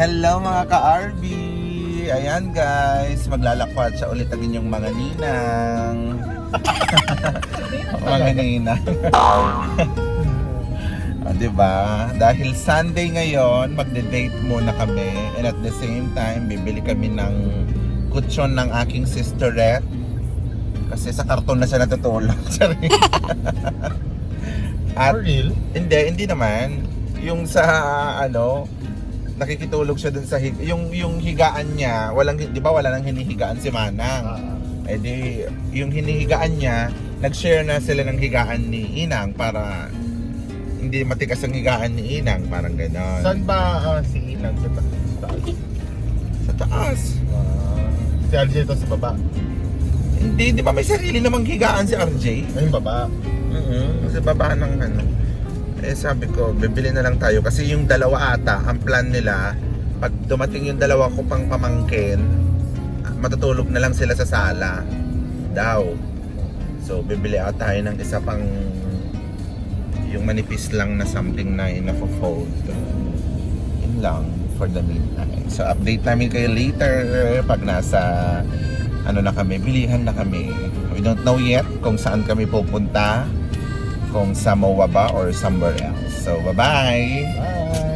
Hello mga ka-RB! Ayan guys, maglalakwat siya ulit ang inyong mga ninang. mga ninang. o, diba? Dahil Sunday ngayon, magde-date muna kami. And at the same time, bibili kami ng kutsyon ng aking sisterette. Kasi sa karton na siya natutulog. At For real? hindi, hindi naman. Yung sa ano, nakikitulog siya dun sa hig yung yung higaan niya, walang 'di ba wala nang hinihigaan si Manang. Ah, Eh di yung hinihigaan niya, nag-share na sila ng higaan ni Inang para hindi matigas ang higaan ni Inang, parang gano'n. saan ba ah, si Inang sa ta- taas? Sa taas. Ah, si RJ ito sa baba. Hindi, di ba may sarili namang higaan si RJ? Ay, yung baba. Oo, sa baba ng ano. Eh sabi ko, bibili na lang tayo kasi yung dalawa ata, ang plan nila, pag dumating yung dalawa ko pang pamangkin, matutulog na lang sila sa sala daw. So bibili ata tayo ng isa pang yung manipis lang na something na ina-fold. Yun lang for the meantime. So update namin kayo later pag nasa ano na kami, bilihan na kami. We don't know yet kung saan kami pupunta, kung sa MOA ba or somewhere else. So, bye-bye! Bye! A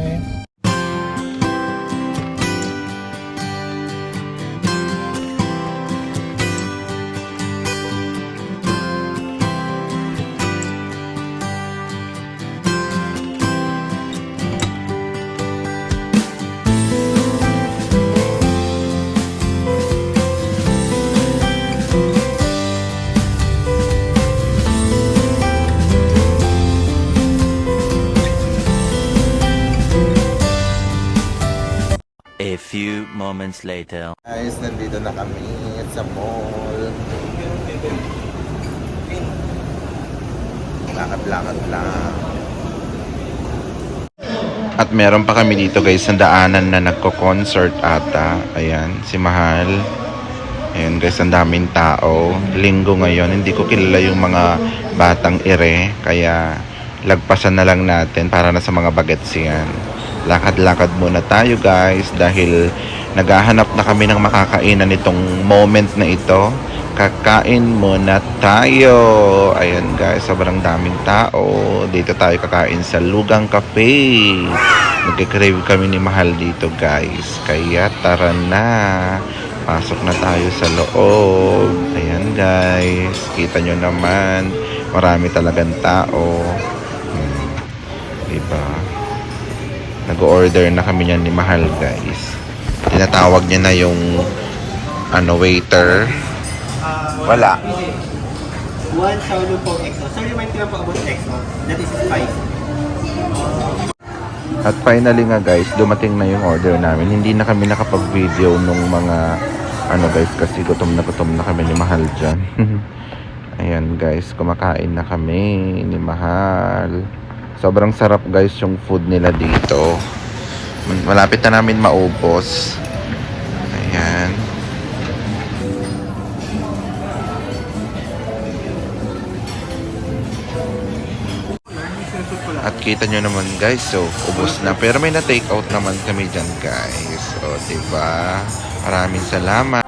few moments later. Guys, nandito na kami sa mall. Lakad-lakad lang. At meron pa kami dito guys sa daanan na nagko-concert ata. Ayan, si Mahal. Ayan guys, ang daming tao. Linggo ngayon, hindi ko kilala yung mga batang ire. Kaya lagpasan na lang natin para na sa mga bagets yan. Lakad-lakad muna tayo guys dahil naghahanap na kami ng makakainan nitong moment na ito. Kakain muna tayo. Ayan guys, sobrang daming tao. Dito tayo kakain sa Lugang Cafe. Nagkikrave kami ni Mahal dito guys. Kaya tara na. Pasok na tayo sa loob. Ayan guys. Kita nyo naman. Marami talagang tao. Hmm. Diba? Nag-order na kami niyan ni Mahal guys. Tinatawag niya na yung ano waiter. Wala. One solo po EXO. Sorry, may tira po about EXO. That is spicy. At finally nga guys, dumating na yung order namin. Hindi na kami nakapag-video nung mga ano guys kasi gutom na gutom na kami ni Mahal dyan. Ayan guys, kumakain na kami ni Mahal. Sobrang sarap guys yung food nila dito. Malapit na namin maubos. Ayan. At kita nyo naman guys, so ubos na. Pero may na-take out naman kami dyan guys. O, diba? Maraming salamat.